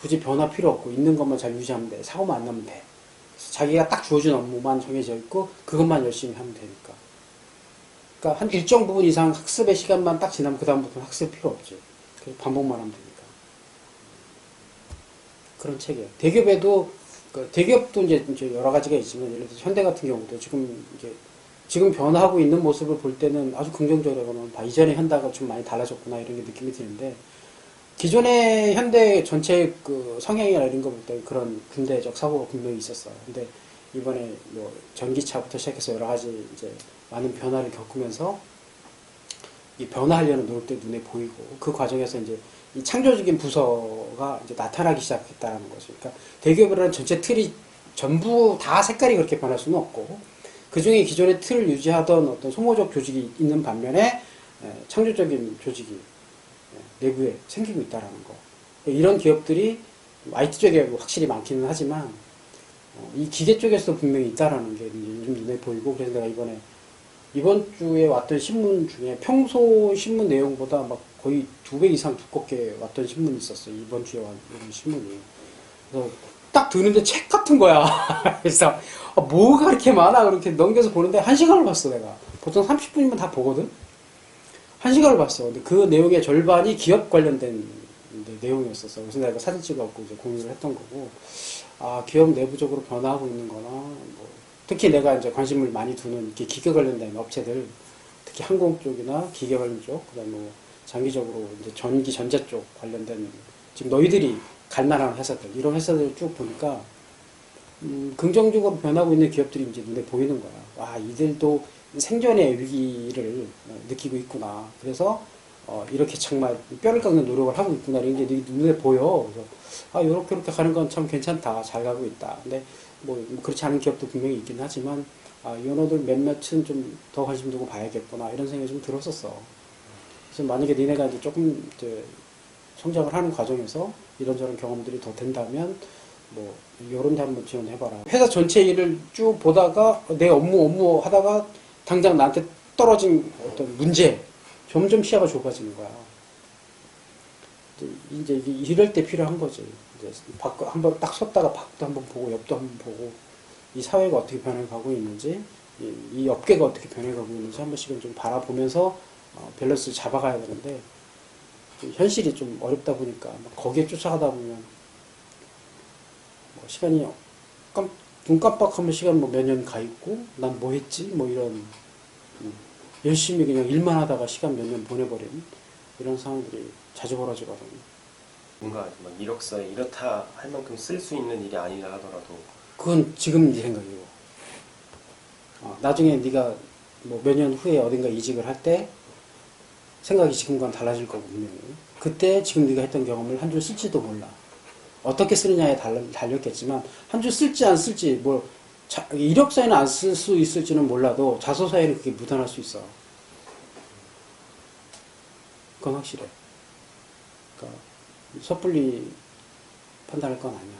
굳이 변화 필요 없고 있는 것만 잘 유지하면 돼. 사고만 안 나면 돼. 자기가 딱 주어진 업무만 정해져 있고 그것만 열심히 하면 되니까. 그러니까 한 일정 부분 이상 학습의 시간만 딱 지나면 그 다음부터는 학습 필요 없지. 그래서 반복만 하면 되니까. 그런 책이에요. 대기업에도 그 대기업도 이제, 여러 가지가 있지만 예를 들어서 현대 같은 경우도 지금 이제 지금 변화하고 있는 모습을 볼 때는 아주 긍정적으로 보면 봐 이전의 현대가 좀 많이 달라졌구나 이런 게 느낌이 드는데 기존의 현대 전체 그 성향이나 이런 거 볼 때 그런 군대적 사고가 분명히 있었어요. 근데 이번에 뭐 전기차부터 시작해서 여러 가지 이제 많은 변화를 겪으면서 이 변화하려는 노력들이 눈에 보이고 그 과정에서 이제 이 창조적인 부서가 이제 나타나기 시작했다는 거죠. 그러니까 대기업이라는 전체 틀이 전부 다 색깔이 그렇게 변할 수는 없고 그 중에 기존의 틀을 유지하던 어떤 소모적 조직이 있는 반면에 에, 창조적인 조직이 에, 내부에 생기고 있다라는 거. 이런 기업들이 IT 쪽에 확실히 많기는 하지만 어, 이 기계 쪽에서도 분명히 있다라는 게좀 눈에 보이고 그래서 내가 이번에 이번 주에 왔던 신문 중에 평소 신문 내용보다 막 거의 두 배 이상 두껍게 왔던 신문이 있었어요. 이번 주에 왔던 신문이. 그래서 딱 드는데 책 같은 거야. 그래서 아, 뭐가 그렇게 많아? 그렇게 넘겨서 보는데 한 시간을 봤어, 내가. 보통 30분이면 다 보거든? 한 시간을 봤어. 근데 그 내용의 절반이 기업 관련된 내용이었었어. 그래서 내가 사진 찍어갖고 이제 공유를 했던 거고, 아, 기업 내부적으로 변화하고 있는 거나, 뭐, 특히 내가 이제 관심을 많이 두는 이렇게 기계 관련된 업체들, 특히 항공 쪽이나 기계 관련 쪽, 그 다음에 뭐, 장기적으로 이제 전기, 전자 쪽 관련된, 지금 너희들이 갈 만한 회사들, 이런 회사들 쭉 보니까, 음, 긍정적으로 변하고 있는 기업들이 이제 눈에 보이는 거야. 와, 이들도 생존의 위기를 어, 느끼고 있구나. 그래서, 어, 이렇게 정말 뼈를 깎는 노력을 하고 있구나. 이런 게 눈에 보여. 그래서, 아, 요렇게 이렇게 가는 건 참 괜찮다. 잘 가고 있다. 근데, 뭐, 뭐 그렇지 않은 기업도 분명히 있긴 하지만, 아, 연어들 몇몇은 좀 더 관심 두고 봐야겠구나. 이런 생각이 좀 들었었어. 그래서 만약에 니네가 이제 조금, 이제, 성장을 하는 과정에서 이런저런 경험들이 더 된다면, 뭐, 요런 데 한번 지원해봐라. 회사 전체 일을 쭉 보다가 내 업무, 업무 하다가 당장 나한테 떨어진 어떤 문제, 점점 시야가 좁아지는 거야. 이제 이럴 때 필요한 거지. 이제 밖 한번 딱 섰다가 밖도 한번 보고 옆도 한번 보고 이 사회가 어떻게 변해가고 있는지 이, 이 업계가 어떻게 변해가고 있는지 한 번씩은 좀 바라보면서 어, 밸런스를 잡아가야 되는데 좀 현실이 좀 어렵다 보니까 막 거기에 쫓아가다 보면 뭐 시간이 깜, 눈 깜빡하면 시간 뭐 몇 년 가 있고 난 뭐 했지? 뭐 이런 음, 열심히 그냥 일만 하다가 시간 몇 년 보내버린 이런 상황들이 자주 벌어지거든요. 뭔가 막 이력서에 이렇다 할 만큼 쓸 수 있는 일이 아니라 하더라도. 그건 지금 네 생각이고. 어, 나중에 네가 뭐 몇 년 후에 어딘가 이직을 할 때 생각이 지금과는 달라질 거고 분명히. 그때 지금 네가 했던 경험을 한 줄 쓸지도 몰라 어떻게 쓰느냐에 달, 달렸겠지만 한 줄 쓸지 안 쓸지 뭐 자, 이력서에는 안 쓸 수 있을지는 몰라도 자소서에는 그게 묻어날 수 있어 그건 확실해 그러니까 섣불리 판단할 건 아니야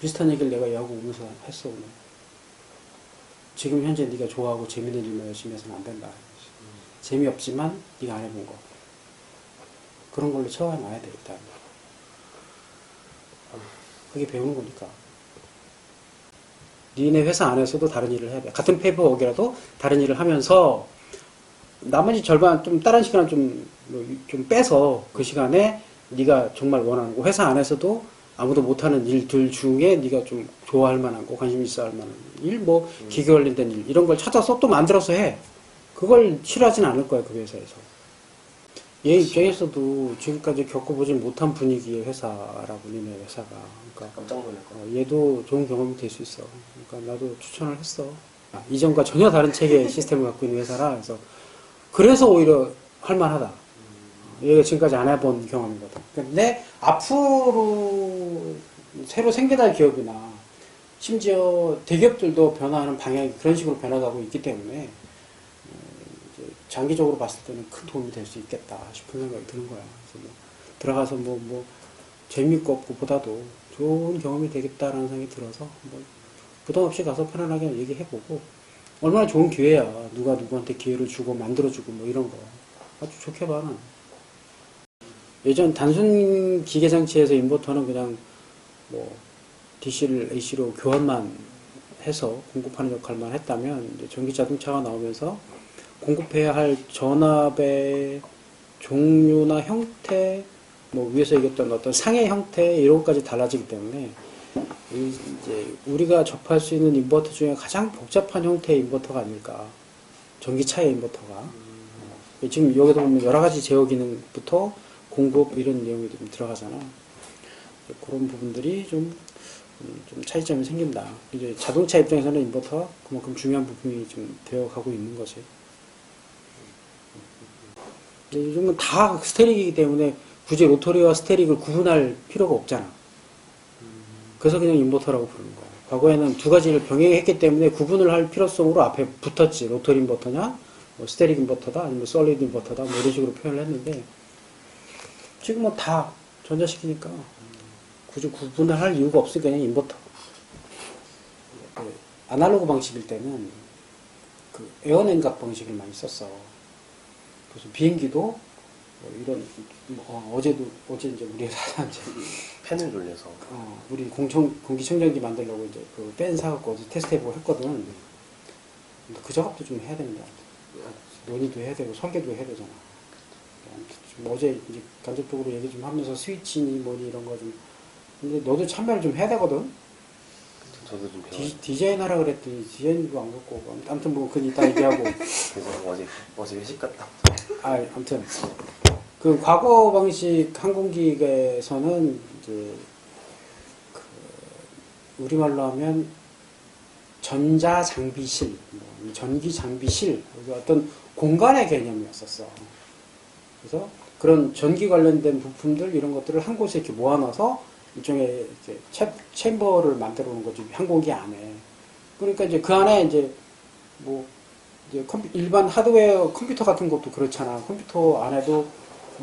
비슷한 얘기를 내가 야구 오면서 했어 오늘. 지금 현재 네가 좋아하고 재밌는 일만 열심히 해서는 안 된다. 재미없지만 네가 안 해본 거. 그런 걸로 채워놔야 돼 일단. 그게 배우는 거니까. 니네 회사 안에서도 다른 일을 해야 돼. 같은 페이퍼워크라도 다른 일을 하면서 나머지 절반 좀 다른 시간을 좀, 뭐좀 빼서 그 시간에 네가 정말 원하는 거 회사 안에서도 아무도 못하는 일들 중에 네가 좀 좋아할 만한 거 관심 있어 할 만한 일뭐 기계 관련된 일 이런 걸 찾아서 또 만들어서 해 그걸 싫어하진 않을 거야 그 회사에서 얘 입장에서도 지금까지 겪어보지 못한 분위기의 회사라고 니네 회사가 그러니까 깜짝 놀랄 거. 어, 얘도 좋은 경험이 될 수 있어. 그러니까 나도 추천을 했어. 아, 이전과 전혀 다른 체계의 시스템을 갖고 있는 회사라 그래서 그래서 오히려 할만하다. 얘가 지금까지 안 해본 경험이거든. 근데 앞으로 새로 생겨날 기업이나 심지어 대기업들도 변화하는 방향이 그런 식으로 변화가고 있기 때문에 장기적으로 봤을 때는 큰 도움이 될 수 있겠다 싶은 생각이 드는 거야. 그래서 뭐 들어가서 뭐, 뭐, 재밌고 없고 보다도 좋은 경험이 되겠다라는 생각이 들어서 뭐 부담 없이 가서 편안하게 얘기해보고 얼마나 좋은 기회야. 누가 누구한테 기회를 주고 만들어주고 뭐 이런 거. 아주 좋게 봐, 난. 예전 단순 기계 장치에서 인버터는 그냥 뭐 DC를 AC로 교환만 해서 공급하는 역할만 했다면 전기 자동차가 나오면서 공급해야 할 전압의 종류나 형태, 뭐 위에서 얘기했던 어떤 상의 형태 이런 것까지 달라지기 때문에 이- 이제 우리가 접할 수 있는 인버터 중에 가장 복잡한 형태의 인버터가 아닐까. 전기차의 인버터가. 어, 지금 여기도 보면 여러 가지 제어 기능부터 공급 이런 내용이 좀 들어가잖아. 그런 부분들이 좀, 음, 좀 차이점이 생긴다. 이제 자동차 입장에서는 인버터가 그만큼 중요한 부분이 좀 되어 가고 있는 거지. 요즘은 다 스테릭이기 때문에 굳이 로터리와 스테릭을 구분할 필요가 없잖아. 그래서 그냥 인버터라고 부르는 거야. 과거에는 두 가지를 병행했기 때문에 구분을 할 필요성으로 앞에 붙었지. 로터리 인버터냐, 뭐 스테릭 인버터다, 아니면 솔리드 인버터다, 뭐 이런 식으로 표현을 했는데 지금은 다 전자식이니까 굳이 구분을 할 이유가 없으니까 그냥 인버터. 그 아날로그 방식일 때는 그 에어냉각 방식을 많이 썼어. 그래서 비행기도 뭐 이런 뭐, 어, 어제도 어제 이제 우리 회사 이제 팬을 돌려서 어, 우리 공청, 공기청정기 만들려고 이제 그팬 사갖고 어디 테스트해보고 했거든. 근데 그 작업도 좀 해야 됩니다. 논의도 해야 되고 설계도 해야 되잖아. 좀 어제 이제 간접적으로 얘기 좀 하면서 스위치니 뭐니 이런 거 좀. 근데 너도 참여를 좀 해야 되거든. 저도 좀 배워. 디, 디자인하라 그랬더니 디자인도 안 갖고. 아무튼 뭐 그건 이따 얘기하고. 그래서 어제 어제 회식 갔다. 아, 아무튼 그 과거 방식 항공기에서는 이제 그 우리말로 하면 전자 장비실, 뭐 전기 장비실 어떤 공간의 개념이었었어. 그래서 그런 전기 관련된 부품들 이런 것들을 한 곳에 이렇게 모아놔서 일종의 이제 체, 챔버를 만들어 놓은 거지 항공기 안에. 그러니까 이제 그 안에 이제 뭐 이제 컴퓨- 일반 하드웨어 컴퓨터 같은 것도 그렇잖아. 컴퓨터 안에도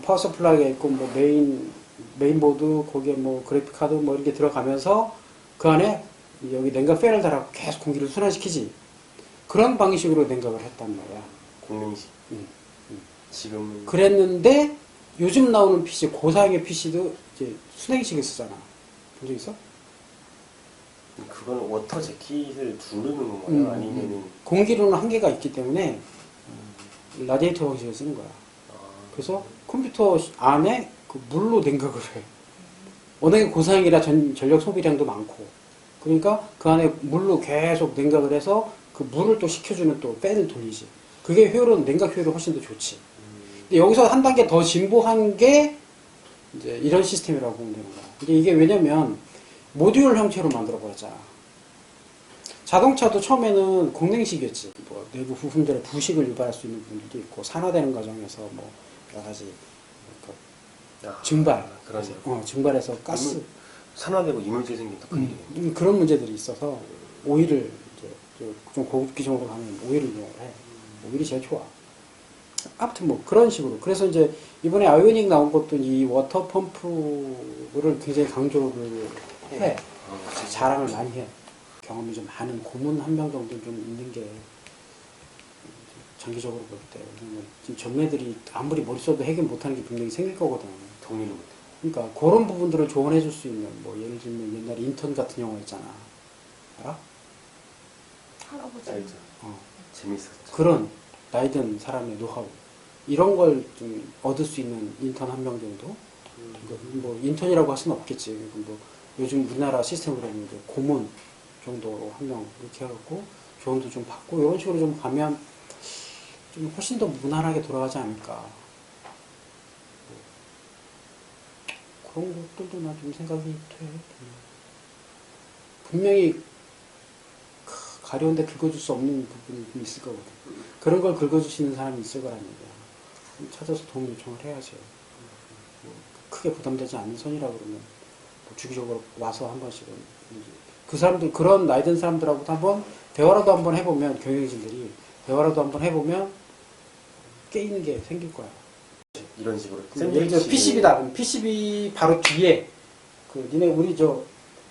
파워 서플라이가 있고 뭐 메인 메인보드 거기에 뭐 그래픽 카드 뭐 이렇게 들어가면서 그 안에 여기 냉각 팬을 달아서 계속 공기를 순환시키지. 그런 방식으로 냉각을 했단 말이야. 공명식. 음, 지금 그랬는데 요즘 나오는 PC 고사양의 PC도 이제 순행식을 쓰잖아. 본 적 있어? 그건 워터 재킷을 두르는 건가요? 음, 아니면은 공기로는 한계가 있기 때문에 라디에이터 방식을 쓰는 거야. 아, 그래서 컴퓨터 안에 그 물로 냉각을 해. 워낙에 고사양이라 전, 전력 소비량도 많고. 그러니까 그 안에 물로 계속 냉각을 해서 그 물을 또 식혀주는 또 팬을 돌리지. 그게 효율은, 냉각 효율이 훨씬 더 좋지. 근데 여기서 한 단계 더 진보한 게 이제 이런 시스템이라고 보면 되는 거야. 근데 이게 왜냐면 모듈 형태로 만들어 버렸잖아. 자동차도 처음에는 공냉식이었지. 뭐 내부 부품들의 부식을 유발할 수 있는 부분들도 있고 산화되는 과정에서 뭐 여러 가지 그 아, 증발, 그런 어, 증발해서 가스 이물- 산화되고 이물질 생긴다. 음, 음, 그런 문제들이 있어서 오일을 이제 좀 고급 기종으로 가면 오일을 이용을 해. 오일이 제일 좋아. 아무튼 뭐 그런 식으로. 그래서 이제 이번에 아이오닉 나온 것도 이 워터 펌프를 굉장히 강조를 해. 아, 자랑을 많이 해. 경험이 좀 많은 고문 한 명 정도 좀 있는 게 장기적으로 볼 때. 왜냐면 지금 전매들이 아무리 머리 써도 해결 못하는 게 분명히 생길 거거든. 동의를 못해. 그러니까 그런 부분들을 조언해 줄 수 있는 뭐 예를 들면 옛날에 인턴 같은 영화 있잖아. 알아? 할아버지. 알죠. 어. 재밌었죠. 그런 나이 든 사람의 노하우 이런 걸 좀 얻을 수 있는 인턴 한 명 정도? 이거 뭐 인턴이라고 할 수는 없겠지. 그뭐 요즘 우리나라 시스템으로는 이제 고문 정도로 한 명 이렇게 해갖고 조언도 좀 받고 이런 식으로 좀 가면 좀 훨씬 더 무난하게 돌아가지 않을까. 뭐 그런 것들도 나 좀 생각이 돼. 분명히 크, 가려운데 긁어줄 수 없는 부분이 좀 있을 거거든. 그런 걸 긁어주시는 사람이 있을 거란 얘기야. 그럼 찾아서 도움 요청을 해야지. 뭐 크게 부담되지 않는 선이라 그러면 뭐 주기적으로 와서 한 번씩은 그 사람들 그런 나이 든 사람들하고도 한번 대화라도 한번 해보면 경영진들이 대화라도 한번 해보면 깨이는 게 생길 거야. 이런 식으로 예를 들어 PCB다. 그럼 PCB 바로 뒤에 그 니네 우리 저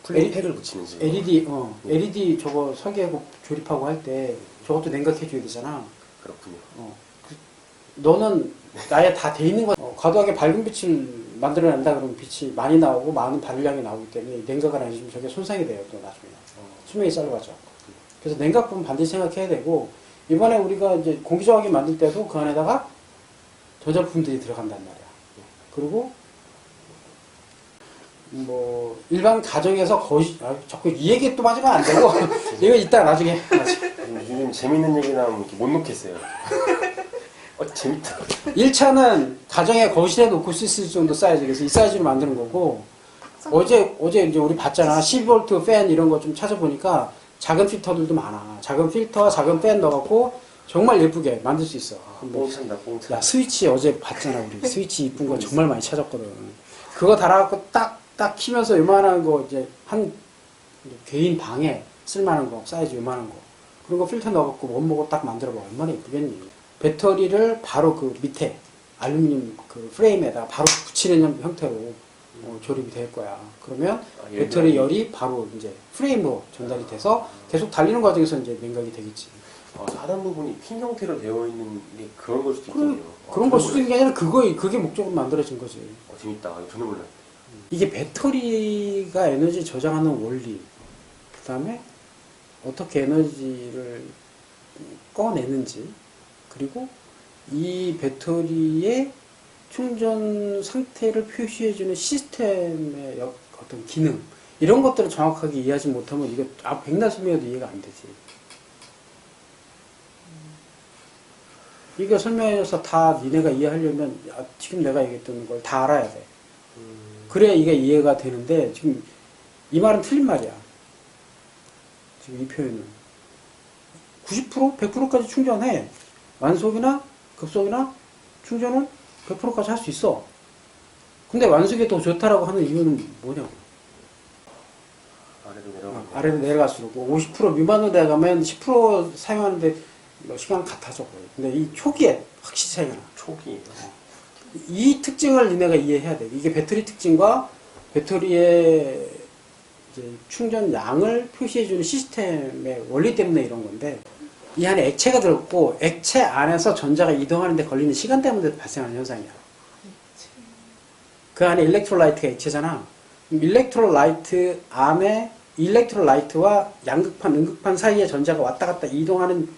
플레이팩을 붙이는 식으로. LED 어 LED 저거 설계하고 조립하고 할 때 저것도 냉각해 줘야 되잖아. 그렇군요. 어 그, 너는 아예 다 돼 있는 거. 어, 과도하게 밝은 빛을 만들어낸다 그러면 빛이 많이 나오고 많은 발열량이 나오기 때문에 냉각을 안 해주면 저게 손상이 돼요 또 나중에. 수명이 짧아져 그래서 냉각 부분 반드시 생각해야 되고 이번에 우리가 이제 공기저하기 만들 때도 그 안에다가 전자부품들이 들어간단 말이야. 그리고 뭐 일반 가정에서 거의 아, 자꾸 이 얘기 또 맞으면 안 되고. 이거 이따 나중에. 요즘 재밌는 얘기 나오면 이렇게 못 놓겠어요. 어, 재밌다. 1차는 가정에 거실에 놓고 쓸 수 있을 정도 사이즈. 그래서 이 사이즈로 만드는 거고. 어제 어제 이제 우리 봤잖아. 12V 팬 이런 거 좀 찾아보니까 작은 필터들도 많아. 작은 필터 작은 팬 넣어갖고 정말 예쁘게 만들 수 있어. 뽕 찬다, 뽕 찬다. 야 스위치 어제 봤잖아 우리. 스위치 이쁜 거 정말 많이 찾았거든. 그거 달아갖고 딱 딱 키면서 요만한 거 이제 한 개인 방에 쓸만한 거 사이즈 요만한 거 그런 거 필터 넣어갖고 원목으로 딱 만들어봐 얼마나 예쁘겠니? 배터리를 바로 그 밑에 알루미늄 그 프레임에다가 바로 붙이는 형- 형태로 어, 조립이 될 거야. 그러면 아, 배터리 열이- 바로 이제 프레임으로 전달이 돼서 계속 달리는 과정에서 이제 냉각이 되겠지. 아, 하단 부분이 핀 형태로 되어 있는 게 그런 걸 수도 있겠네요. 아, 그런 걸 수도 있는 게 아니라 그거 그게 목적으로 만들어진 거지. 어, 재밌다. 전혀 몰랐네. 이게 배터리가 에너지 저장하는 원리, 그 다음에 어떻게 에너지를 꺼내는지, 그리고 이 배터리의 충전 상태를 표시해주는 시스템의 역- 어떤 기능, 이런 것들을 정확하게 이해하지 못하면 이거 아, 백날숨이어도 이해가 안 되지. 이거 설명해서 다 니네가 이해하려면 아, 지금 내가 얘기했던 걸 다 알아야 돼. 그래야 이게 이해가 되는데 지금 이 말은 틀린 말이야. 지금 이 표현은 90% 100%까지 충전해. 완속이나 급속이나 충전은 100%까지 할 수 있어. 근데 완속이 더 좋다라고 하는 이유는 뭐냐고. 아래로 내려가. 아래로 내려갈수록 50% 미만으로 내려가면 10% 사용하는데 뭐 시간 같아져 거의. 근데 이 초기에 확실히 차이가 나. 초기. 이 특징을 니네가 이해해야 돼. 이게 배터리 특징과 배터리의 충전 양을 표시해주는 시스템의 원리 때문에 이런 건데, 이 안에 액체가 들었고, 액체 안에서 전자가 이동하는데 걸리는 시간 때문에 발생하는 현상이야. 그 안에 일렉트로라이트가 액체잖아. 일렉트로라이트 안에 일렉트로라이트와 양극판, 음극판 사이에 전자가 왔다 갔다 이동하는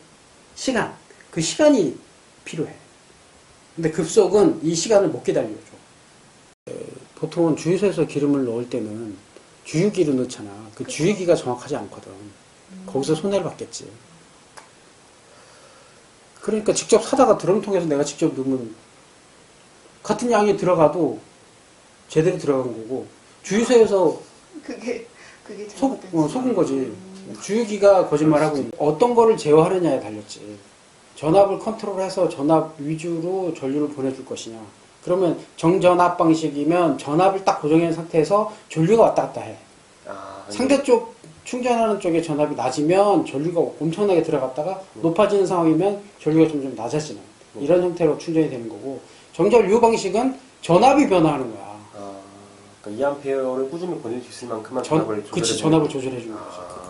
시간, 그 시간이 필요해. 근데 급속은 이 시간을 못 기다려줘. 에, 보통은 주유소에서 기름을 넣을 때는 주유기를 넣잖아. 그 주유기가 정확하지 않거든. 거기서 손해를 받겠지. 그러니까 직접 사다가 드럼통에서 내가 직접 넣으면 같은 양이 들어가도 제대로 들어간 거고 주유소에서 그게 그게 속, 어, 속은 거지. 음. 주유기가 거짓말하고 있는 어떤 거를 제어하느냐에 달렸지. 전압을 컨트롤해서 전압 위주로 전류를 보내줄 것이냐. 그러면 정전압 방식이면 전압을 딱 고정해 상태에서 전류가 왔다 갔다 해. 아, 상대 쪽 충전하는 쪽에 전압이 낮으면 전류가 엄청나게 들어갔다가 높아지는 상황이면 전류가 점점 낮아지는 이런 형태로 충전이 되는 거고 정전 류 방식은 전압이 변화하는 거야. 아, 그러니까 2암페어를 꾸준히 보낼 수 있을 만큼만 전, 전압을 조절해 전압을 조절해 주는 거죠. 아,